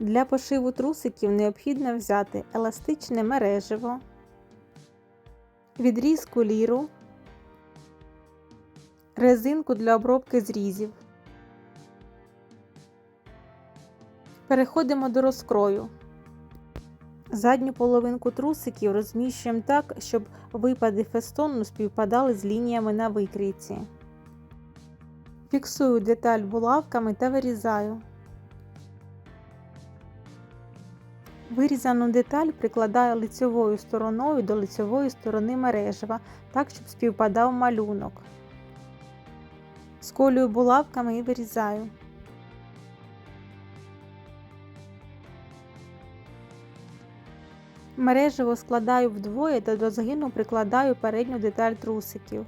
Для пошиву трусиків необхідно взяти еластичне мереживо, відрізку ліру, резинку для обробки зрізів. Переходимо до розкрою. Задню половинку трусиків розміщуємо так, щоб випади фестону співпадали з лініями на викрійці. Фіксую деталь булавками та вирізаю. Вирізану деталь прикладаю лицьовою стороною до лицьової сторони мережева, так, щоб співпадав малюнок. Сколюю булавками і вирізаю. Мережево складаю вдвоє та до згину прикладаю передню деталь трусиків.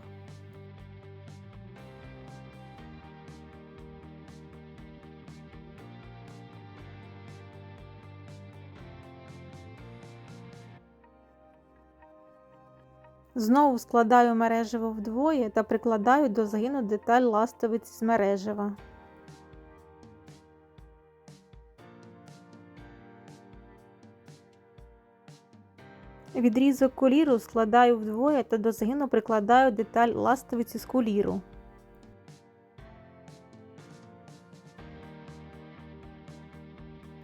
Знову складаю мережево вдвоє та прикладаю до згину деталь ластовиці з мережева. Відрізок куліру складаю вдвоє та до згину прикладаю деталь ластовиці з куліру.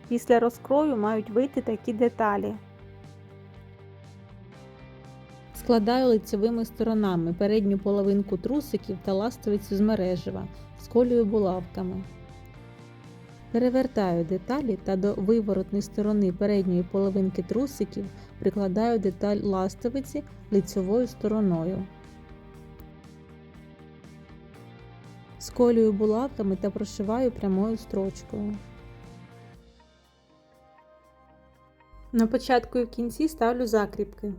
Після розкрою мають вийти такі деталі. Складаю лицевими сторонами передню половинку трусиків та ластовицю з мережева, сколюю булавками. Перевертаю деталі та до виворотної сторони передньої половинки трусиків прикладаю деталь ластовиці лицьовою стороною. Сколюю булавками та прошиваю прямою строчкою. На початку і в кінці ставлю закріпки.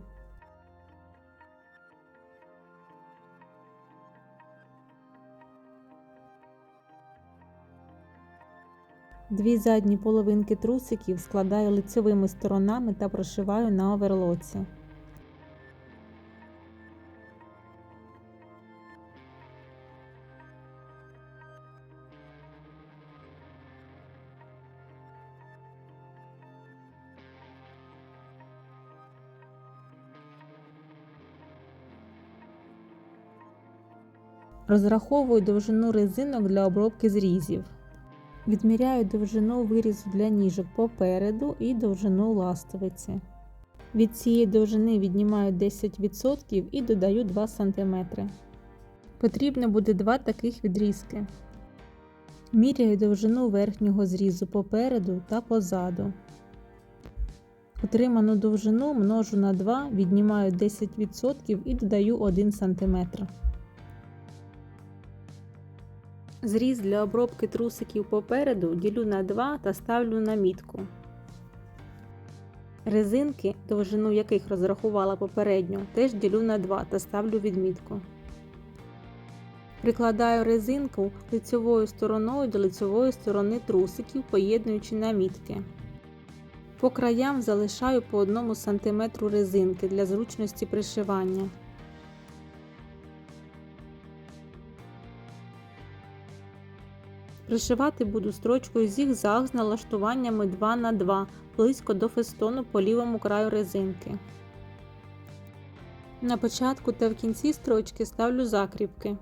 Дві задні половинки трусиків складаю лицевими сторонами та прошиваю на оверлоці. Розраховую довжину резинок для обробки зрізів. Відміряю довжину вирізу для ніжок попереду і довжину ластовиці. Від цієї довжини віднімаю 10% і додаю 2 см. Потрібно буде два таких відрізки. Міряю довжину верхнього зрізу попереду та позаду. Отриману довжину множу на 2, віднімаю 10% і додаю 1 см. Зріз для обробки трусиків попереду ділю на 2 та ставлю на мітку. Резинки, довжину яких розрахувала попередньо, теж ділю на 2 та ставлю відмітку. Прикладаю резинку лицьовою стороною до лицьової сторони трусиків, поєднуючи намітки. По краям залишаю по 1 см резинки для зручності пришивання. Пришивати буду строчкою зігзаг з налаштуваннями 2 на 2 близько до фестону по лівому краю резинки. На початку та в кінці строчки ставлю закріпки.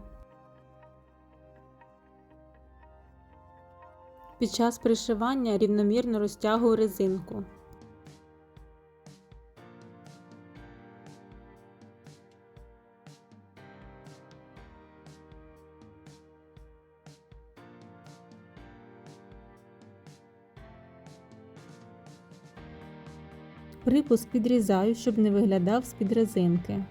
Під час пришивання рівномірно розтягую резинку. Припуск підрізаю, щоб не виглядав з-під резинки.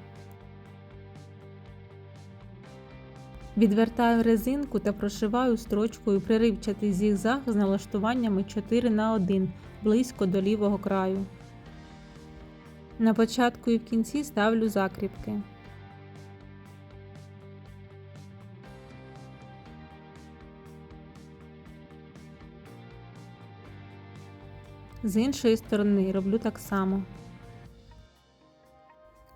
Відвертаю резинку та прошиваю строчкою приривчатий зігзаг з налаштуваннями 4 на 1 близько до лівого краю. На початку і в кінці ставлю закріпки. З іншої сторони роблю так само.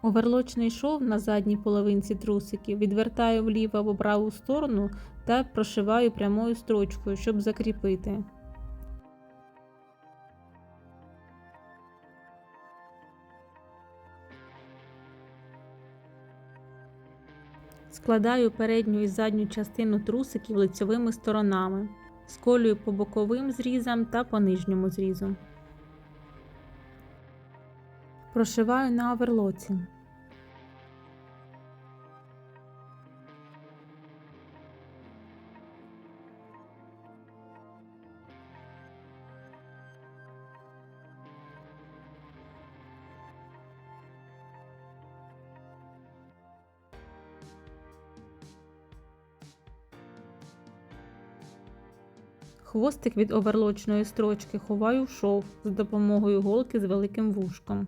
Оверлочний шов на задній половинці трусиків відвертаю вліво або праву сторону та прошиваю прямою строчкою, щоб закріпити. Складаю передню і задню частину трусиків лицевими сторонами, сколюю по боковим зрізам та по нижньому зрізу. Прошиваю на оверлоці. Хвостик від оверлочної строчки ховаю в шов за допомогою голки з великим вушком.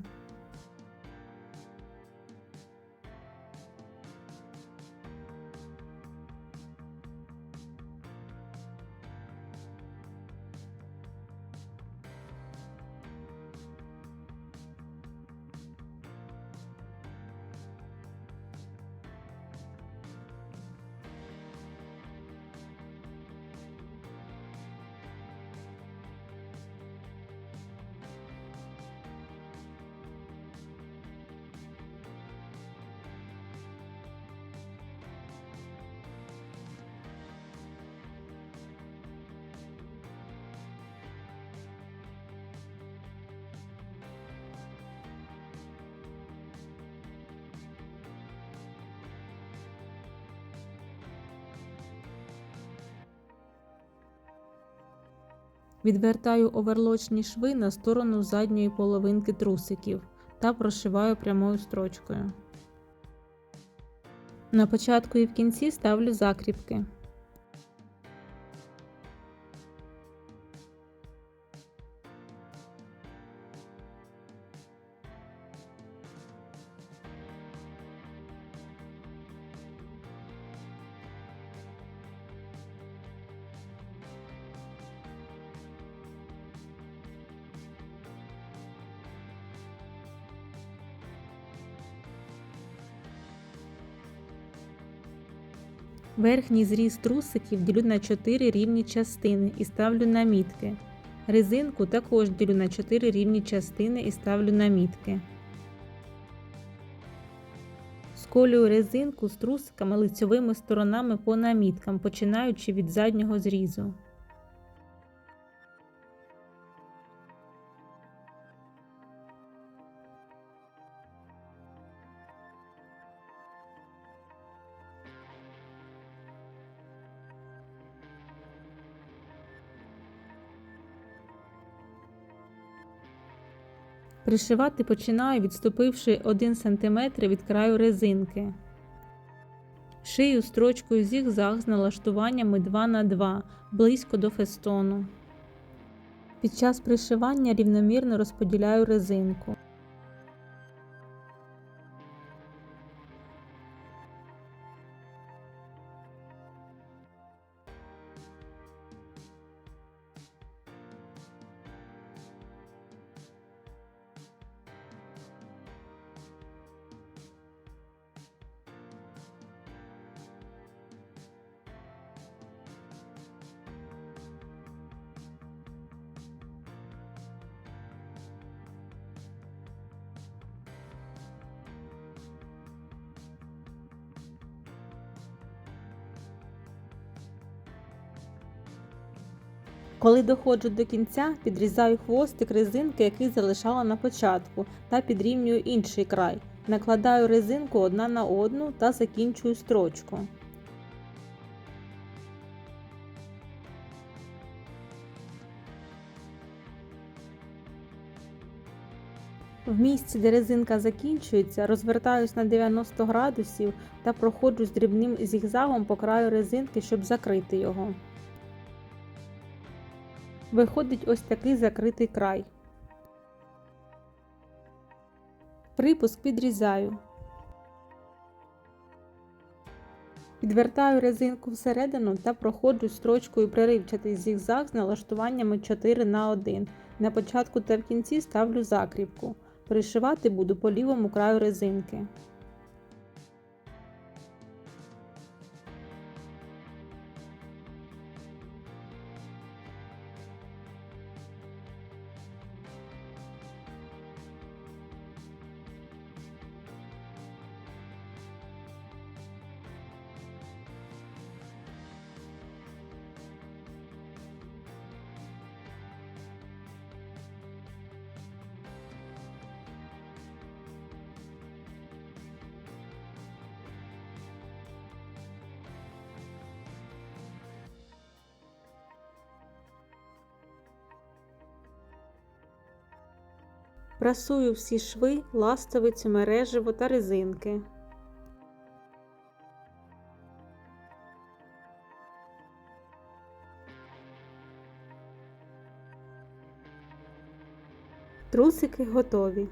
Відвертаю оверлочні шви на сторону задньої половинки трусиків та прошиваю прямою строчкою. На початку і в кінці ставлю закріпки. Верхній зріз трусиків ділю на 4 рівні частини і ставлю на мітки. Резинку також ділю на 4 рівні частини і ставлю на мітки. Сколюю резинку з трусиками лицьовими сторонами по наміткам, починаючи від заднього зрізу. Пришивати починаю, відступивши 1 см від краю резинки. Шию строчкою зігзаг з налаштуваннями 2х2 близько до фестону. Під час пришивання рівномірно розподіляю резинку. Коли доходжу до кінця, підрізаю хвостик резинки, який залишала на початку, та підрівнюю інший край. Накладаю резинку одна на одну та закінчую строчку. В місці, де резинка закінчується, розвертаюсь на 90 градусів та проходжу з дрібним зігзагом по краю резинки, щоб закрити його. Виходить ось такий закритий край. Припуск підрізаю. Підвертаю резинку всередину та проходжу строчкою приривчатий зігзаг з налаштуваннями 4 на 1 На початку та в кінці ставлю закріпку. Пришивати буду по лівому краю резинки. Прасую всі шви, ластовицю, мереживо та резинки. Трусики готові.